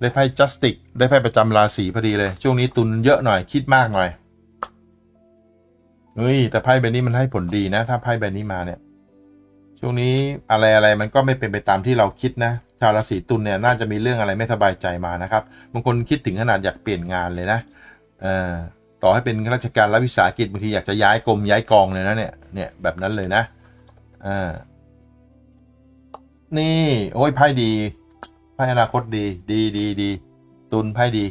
ได้ไพ่จัสติกได้ไพ่ประจำราศีพอดีเลย ช่วงนี้ตุนเยอะหน่อยคิดมากหน่อยเฮ้ยแต่ไพ่ใบนี้มันให้ผลดีนะ ถ้าไพ่ใบนี้มาเนี่ย ช่วงนี้อะไรอะไรมันก็ไม่เป็นไปตามที่เราคิดนะ ชาวราศีตุลเนี่ยน่าจะมีเรื่องอะไรไม่สบายใจมานะครับบางคนคิดถึงขนาดอยากเปลี่ยนงานเลยนะเออต่อให้เป็นข้าราชการรัฐวิสาหกิจบางทีอยากจะย้ายกรมย้ายกองเลยนะเนี่ยเนี่ยแบบนั้นเลยนะอ่านี่ โอ้ยไพ่ดี ไพ่อนาคตดี ดีดีดีตุนไพ่ดี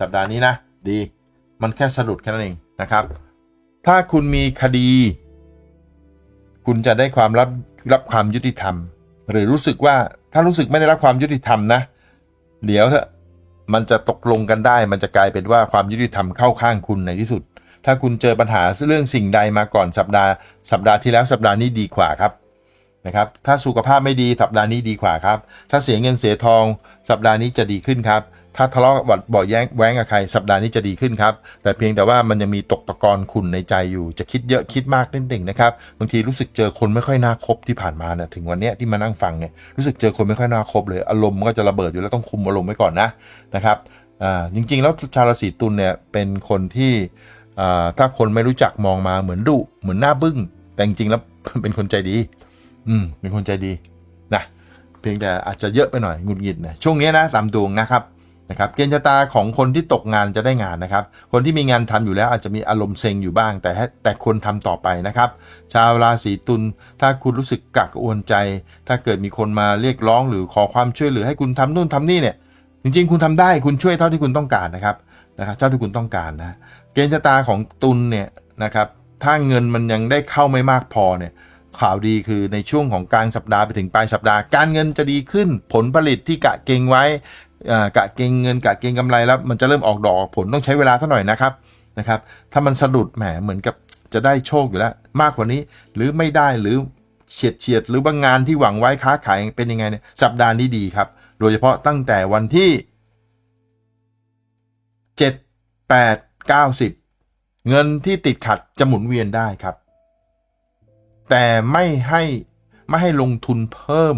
สัปดาห์นี้นะ ดี มันแค่สะดุดแค่นั้นเองนะครับ ถ้าคุณมีคดี คุณจะได้ความรับรับความยุติธรรม หรือรู้สึกว่าถ้ารู้สึกไม่ได้รับความยุติธรรมนะ เดี๋ยวเถอะมันจะตกลงกันได้ มันจะกลายเป็นว่าความยุติธรรมเข้าข้างคุณในที่สุด ถ้าคุณเจอปัญหาเรื่องสิ่งใดมาก่อนสัปดาห์ สัปดาห์ที่แล้วสัปดาห์นี้ดีกว่าครับ นะครับ ถ้าสุขภาพไม่ดีสัปดาห์นี้ดีกว่าครับ ถ้าเสียเงินเสียทองสัปดาห์นี้จะดีขึ้นครับ ถ้าทะเลาะเบ่อแย้งแว้งกับใครสัปดาห์นี้จะดีขึ้นครับ แต่เพียงแต่ว่ามันยังมีตกตะกอนขุ่นในใจอยู่ จะคิดเยอะคิดมากเล่นๆนะครับ บางทีรู้สึกเจอคนไม่ค่อยน่าคบที่ผ่านมาเนี่ยถึงวันนี้ที่มานั่งฟังเนี่ย รู้สึกเจอคนไม่ค่อยน่าคบเลย อารมณ์มันก็จะระเบิดอยู่แล้วต้องคุมอารมณ์ไว้ก่อนนะนะครับจริงๆ แล้วชาวราศีตุลเนี่ยเป็นคนที่ถ้าคนไม่รู้จักมองมาเหมือนดุเหมือนหน้าบึ้งแต่จริงๆแล้วเป็นคนใจดี อืมเป็นคนใจดีนะเพียงแต่อาจจะเยอะไปหน่อยหงุดหงิดนะช่วงนี้นะตามดวงนะครับนะครับเกณฑ์ชะตาของคนที่ตกงานจะได้งานนะครับ คนที่มีงานทำอยู่แล้วอาจจะมีอารมณ์เซ็งอยู่บ้าง แต่แต่ควรทำต่อไปนะครับ ชาวราศีตุลถ้าคุณรู้สึกกักอวนใจ ถ้าเกิดมีคนมาเรียกร้อง หรือขอความช่วยเหลือให้คุณทำนู่นทำนี่เนี่ยจริงๆ คุณทำได้คุณช่วยเท่าที่คุณต้องการนะครับนะครับเท่าที่คุณต้องการนะเกณฑ์ชะตาของตุลเนี่ยนะครับถ้าเงินมันยังได้เข้าไม่มากพอเนี่ย ข่าวดีคือในช่วงของกลางสัปดาห์ไปถึงปลายสัปดาห์ การเงินจะดีขึ้น ผลผลิตที่กะเกงไว้กะเกงเงินกะเกงกำไรแล้ว มันจะเริ่มออกดอกออกผลต้องใช้เวลาสักหน่อยนะครับนะครับ ถ้ามันสะดุดแหมเหมือนกับจะได้โชคอยู่แล้ว มากกว่านี้หรือไม่ได้หรือเฉียดเฉียดหรือบางงานที่หวังไว้ค้าขายเป็นยังไงเนี่ยสัปดาห์นี้ดีครับ โดยเฉพาะตั้งแต่วันที่ 7 8 9 10 เงินที่ติดขัดจะหมุนเวียนได้ครับ แต่ไม่ให้ไม่ให้ลงทุนเพิ่ม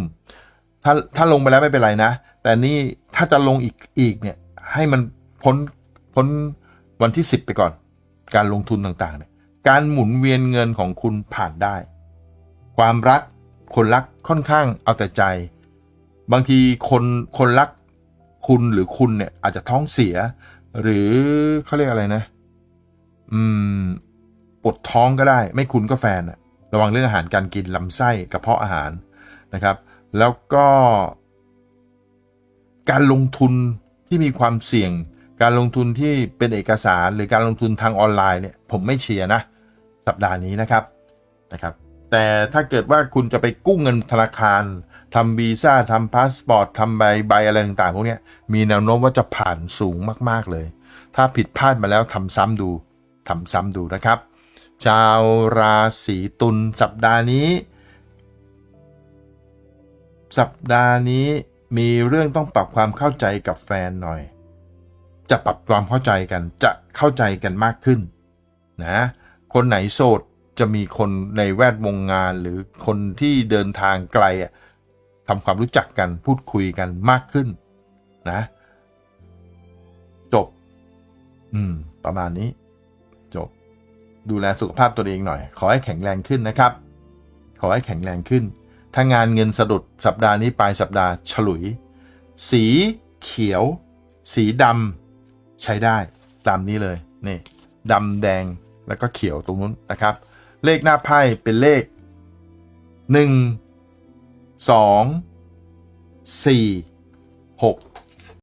ถ้าถ้าลงไปแล้วไม่เป็นไรนะ แต่นี่ถ้าจะลงอีกอีกเนี่ยให้มันพ้นพ้นวันที่ 10 ไปก่อน การลงทุนต่างๆเนี่ยการหมุนเวียนเงินของคุณผ่านได้ ความรักคนรักค่อนข้างเอาแต่ใจ บางทีคนคนรักคุณหรือคุณเนี่ยอาจจะท้องเสีย หรือเขาเรียกอะไรนะ อืมปวดท้องก็ได้ ไม่คุณก็แฟนอะ ระวังเรื่องอาหารการกินลำไส้กระเพาะอาหารนะครับ แล้วก็การลงทุนที่มีความเสี่ยง การลงทุนที่เป็นเอกสารหรือการลงทุนทางออนไลน์เนี่ยผมไม่เชียร์นะ สัปดาห์นี้นะครับนะครับ แต่ถ้าเกิดว่าคุณจะไปกู้เงินธนาคารทำวีซ่าทำพาสปอร์ตทำใบใบอะไรต่างๆพวกนี้มีแนวโน้มว่าจะผ่านสูงมากๆเลย ถ้าผิดพลาดมาแล้วทำซ้ำดูทำซ้ำดูนะครับ ชาวราศีตุลสัปดาห์นี้ สัปดาห์นี้มีเรื่องต้องปรับความเข้าใจกับแฟนหน่อย จะปรับความเข้าใจกันจะเข้าใจกันมากขึ้นนะคนไหนโสดจะมีคนในแวดวงงานหรือคนที่เดินทางไกลทำความรู้จักกันพูดคุยกันมากขึ้นนะ จบ อืม ประมาณนี้ ดูแลสุขภาพตัวเองหน่อย ขอให้แข็งแรงขึ้นนะครับ ขอให้แข็งแรงขึ้น ถ้างานเงินสะดุดสัปดาห์นี้ปลายสัปดาห์ฉลุย สีเขียว สีดำใช้ได้ตามนี้เลยนี่ดำแดงแล้วก็เขียวตรงนู้นนะครับ เลขหน้าไพ่เป็นเลข 1 2 4 6